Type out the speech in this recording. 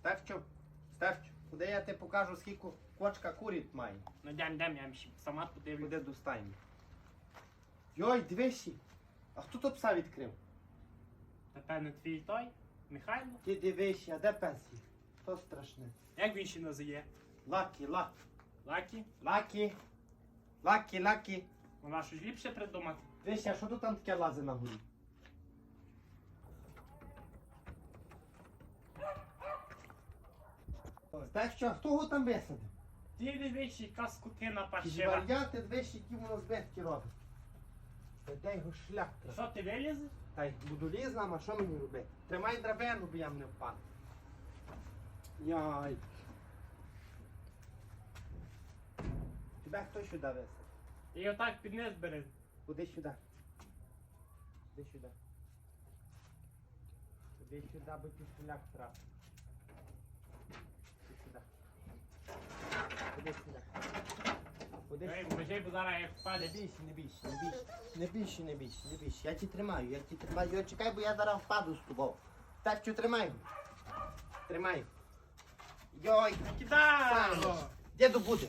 Стефчу, Стефчу, куди я тебе покажу, скільки кочка курить має. Ну дям, дям, я ще сама подивлюсь. Куди достаємо. Йой, дивишся. А хто тут пса відкрив? Напевно, твій той, Михайло. Ти дивишся, а де пес є? То страшне. Як він ще називає? Лакі, лакі, Лакі? лакі, лакі, лакі. Вона щось ліпше придумати. Дивишся, а що тут там таке лази на горі? Так що, хто його там висадив? Ти дивись, яка скотина Ті паршива. варіанти, дивись, які воно збитки робить. Та де його шлях треба? Що ти вилізеш? Та й буду лізнам, а що мені робити? Тримай драбину, бо я не впаду. Яй. Тебе хто сюди висадив? І отак під низ бери. Куди сюди? Куди сюди? Куди сюди, ти шлях трапив. Куди сюди? Куди сюди? Куди сюди? божей, бо зараз як Не бійся, не бійся, не бійся. Не бійся, не бійся, не бійся. Я ті тримаю, я ті тримаю. Йо, чекай, бо я зараз впаду з тобою. Так, що тримай. Тримай. Йой, Кидай! Діду буде.